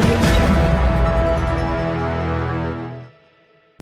audio.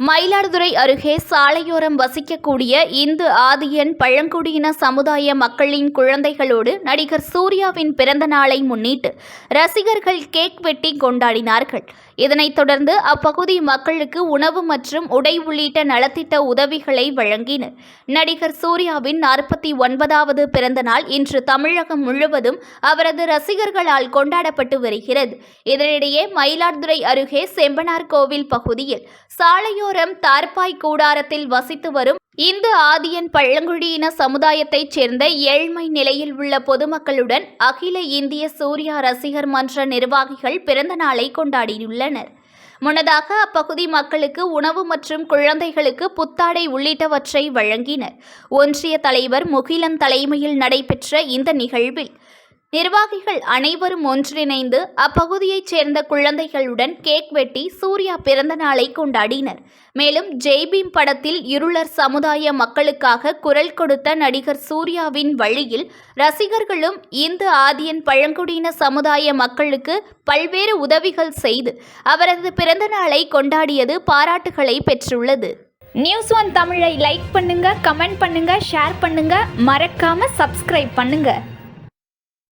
Mayiladuthurai அருகே சாலையோரம் வசிக்கக்கூடிய இந்து ஆதியன் பழங்குடியின சமுதாய மக்களின் குழந்தைகளோடு நடிகர் சூர்யாவின் பிறந்த நாளை முன்னிட்டு ரசிகர்கள் கேக் வெட்டி கொண்டாடினார்கள். இதனைத் தொடர்ந்து அப்பகுதி மக்களுக்கு உணவு மற்றும் உடை உள்ளிட்ட நலத்திட்ட உதவிகளை வழங்கினர். நடிகர் சூர்யாவின் நாற்பத்தி ஒன்பதாவது பிறந்த நாள் இன்று தமிழகம் முழுவதும் அவரது ரசிகர்களால் கொண்டாடப்பட்டு வருகிறது. இதனிடையே மயிலாடுதுறை அருகே செம்பனார் கோவில் பகுதியில் சாலையோர சாலையோரம் தார்பாய் கூடாரத்தில் வசித்து வரும் இந்து ஆதியன் பழங்குடியின சமுதாயத்தைச் சேர்ந்த ஏழ்மை நிலையில் உள்ள பொதுமக்களுடன் அகில இந்திய சூர்யா ரசிகர் மன்ற நிர்வாகிகள் பிறந்த நாளை கொண்டாடியுள்ளனர். முன்னதாக அப்பகுதி மக்களுக்கு உணவு மற்றும் குழந்தைகளுக்கு புத்தாடை உள்ளிட்டவற்றை வழங்கினர். ஒன்றிய தலைவர் முகிலன் தலைமையில் நடைபெற்ற இந்த நிகழ்வில் நிர்வாகிகள் அனைவரும் ஒன்றிணைந்து அப்பகுதியைச் சேர்ந்த குழந்தைகளுடன் கேக் வெட்டி சூர்யா பிறந்த நாளை கொண்டாடினர். மேலும் ஜெய்பீம் படத்தில் இருளர் சமுதாய மக்களுக்காக குரல் கொடுத்த நடிகர் சூர்யாவின் வழியில் ரசிகர்களும் இந்து ஆதியன் பழங்குடியின சமுதாய மக்களுக்கு பல்வேறு உதவிகள் செய்து அவரது பிறந்த நாளை கொண்டாடியது பாராட்டுகளை பெற்றுள்ளது. நியூஸ் ஒன் தமிழை லைக் பண்ணுங்க கமெண்ட் பண்ணுங்க ஷேர் பண்ணுங்க. மறக்காம சப்ஸ்கிரைப் பண்ணுங்க.